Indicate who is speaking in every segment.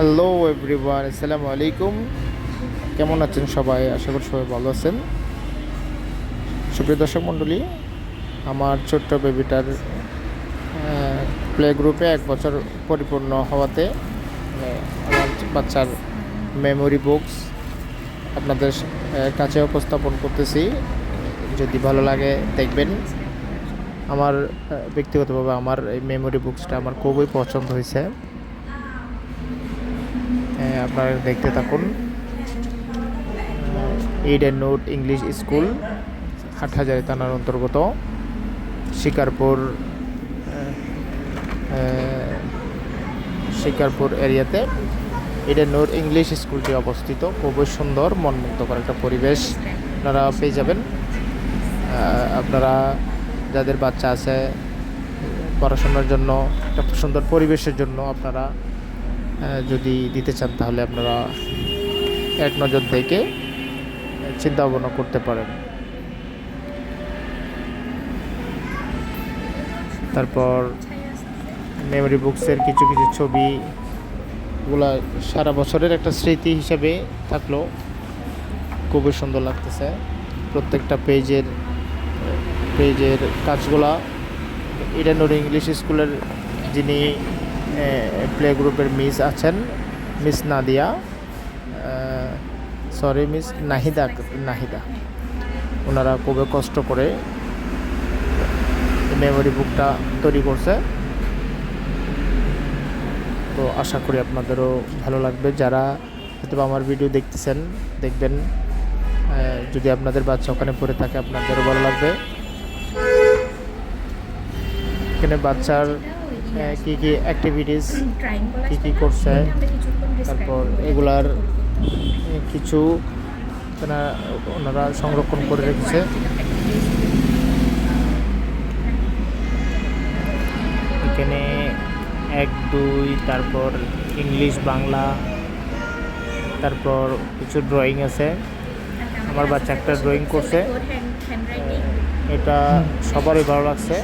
Speaker 1: Hello everyone আসসালামু আলাইকুম কেমন আছেন সবাই? আশা করি সবাই ভালো আছেন। সুপ্রিয় দর্শক মণ্ডলী আমার ছোট্ট বেবিটার প্লে গ্রুপে এক বছর পরিপূর্ণ হওয়াতে আমার বাচ্চার মেমোরি বুকস আপনাদের কাছে উপস্থাপন করতেছি। যদি ভালো লাগে দেখবেন। আমার ব্যক্তিগতভাবে আমার এই মেমোরি বুকসটা আমার খুবই পছন্দ হয়েছে। হ্যাঁ, আপনারা দেখতে থাকুন। Eden note English school Hathazari থানার অন্তর্গত, শিকারপুর শিকারপুর এরিয়াতে। ইডেন নোট ইংলিশ স্কুলটি অবস্থিত, খুবই সুন্দর, মনমুগ্ধকর একটা পরিবেশ। আপনারা পেয়ে যাবেন। আপনারা যাদের বাচ্চা আছে, পড়াশোনার জন্য, একটা সুন্দর পরিবেশের জন্য আপনারা যদি দিতে চান তাহলে আপনারা এক নজর দেখে চিন্তা ভাবনা করতে পারেন। তারপর মেমোরি বুকসের কিছু কিছু ছবি গুলা সারা বছরের একটা স্মৃতি হিসেবে থাকল। খুবই সুন্দর লাগতেছে। প্রত্যেকটা পেজের পেজের কাজগুলা ইডেনোর ইংলিশ স্কুলের যিনি প্লে গ্রুপের মিস আছেন, miss Nadia sorry miss Nahida Nahida. ওনারা খুবই কষ্ট করে মেমোরি বুকটা তৈরি করছে। তো আশা করি আপনাদেরও ভালো লাগবে। যারা হয়তো আমার ভিডিও দেখতেছেন, দেখবেন যদি আপনাদের বাচ্চা ওখানে পড়ে থাকে, আপনাদেরও ভালো লাগবে। এখানে বাচ্চার কি কি অ্যাক্টিভিটিস কি কি করছে? তারপর এগুলার কিছু ওনারা সংরক্ষণ করে রেখেছে। এখানে এক দুই তারপর ইংলিশ বাংলা তারপর কিছু ড্রয়িং আছে। আমার বাচ্চা একটা ড্রয়িং করছে। এটা সবারই ভালো লাগছে।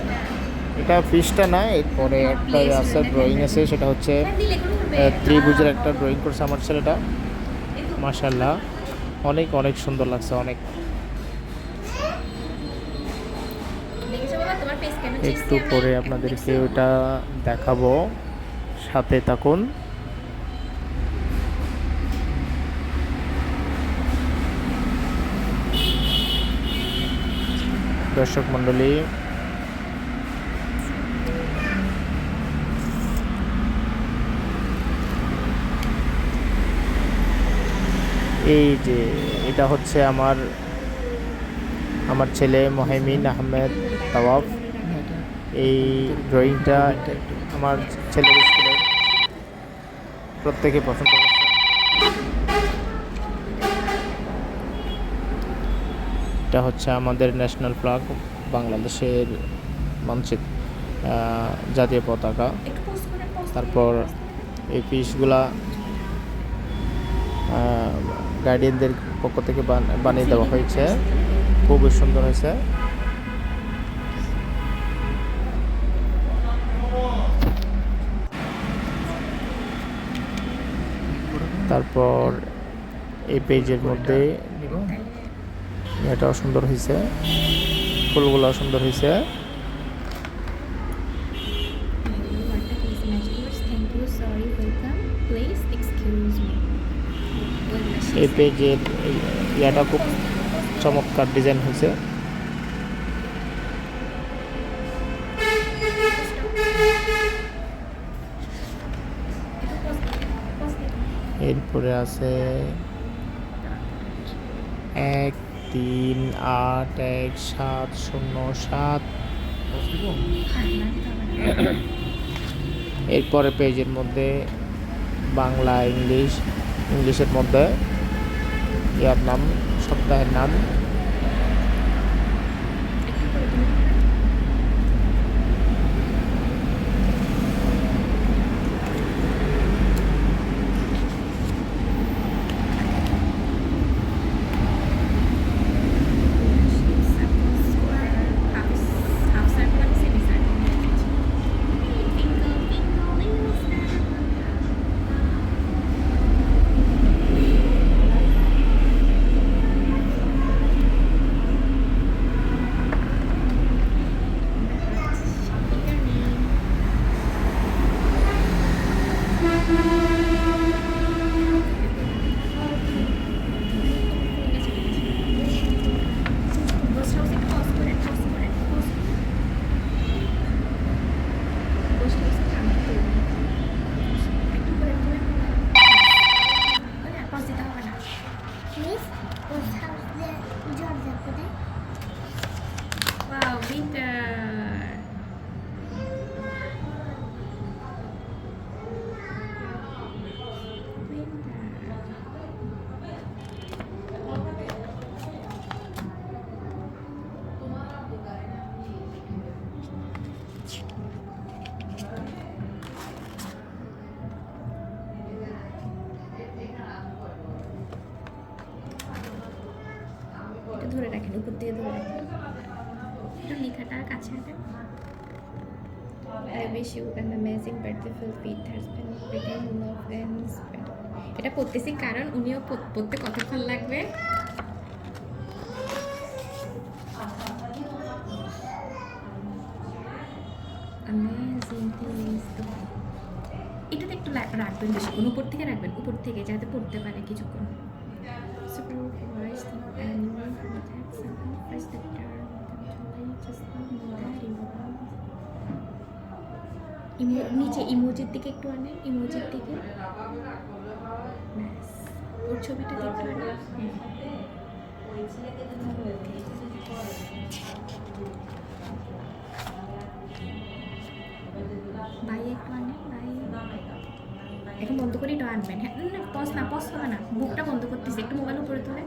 Speaker 1: এটা পিসটা না এরপরে একটা আছে ড্রয়িং আছে সেটা হচ্ছে ত্রিভুজের একটা ড্রয়িং করছে আমার ছেলেটা। মাশাল্লাহ অনেক অনেক সুন্দর লাগছে অনেক। একটু পরে আপনাদেরকে ওটা দেখাবো। সাথে থাকুন। দর্শক মণ্ডলী এই যে, এটা হচ্ছে আমার আমার ছেলে মহেমিন আহমেদ তাওয়াফ। এই ড্রয়িংটা আমার ছেলের স্কুলে প্রত্যেকে পছন্দ করছে। এটা হচ্ছে আমাদের ন্যাশনাল ফ্ল্যাগ, বাংলাদেশের মানচিত্র জাতীয় পতাকা। তারপর এই পিসগুলা গার্ডিয়ানদের পক্ষ থেকে বান- বানিয়ে দেওয়া হয়েছে। খুবই সুন্দর হয়েছে। তারপর এই পেজের মধ্যে এটাও সুন্দর হয়েছে। ফুলগুলো সুন্দর হয়েছে। এই পেজের ইয়াটা খুব চমৎকার ডিজাইন হয়েছে। এরপরে আছে এক, তিন, আট, এক, সাত, শূন্য, সাত। এরপরে পেজের মধ্যে বাংলা, ইংলিশ, ইংলিশের মধ্যে Vietnam, Sắp Đài Nắng
Speaker 2: একটু ধরে রাখেন উপর দিয়ে ধরে রাখেন। একটু লেখাটা কাছে wish you an amazing birthday filled with husband, written love and এটা পড়তেছি কারণ উনিও পড়- পড়তে কতক্ষণ লাগবে? এটাতে একটু রাখবেন বেশিক্ষণ উপর থেকে রাখবেন। উপর থেকে যাতে পড়তে পারে কিছুক্ষণ। The animal contacts and press the turn just know that you want. ইমো- নিচে ইমোজির দিকে একটু আনেন ইমোজির দিকে ওর ছবিটাতে একটু আনেন ভাই একটু এখন বন্ধ করেই এটা আনবেন। হ্যাঁ না পস না পস হবে না। বুকটা বন্ধ করতেছি, একটু মোবাইল উপরে তোলে।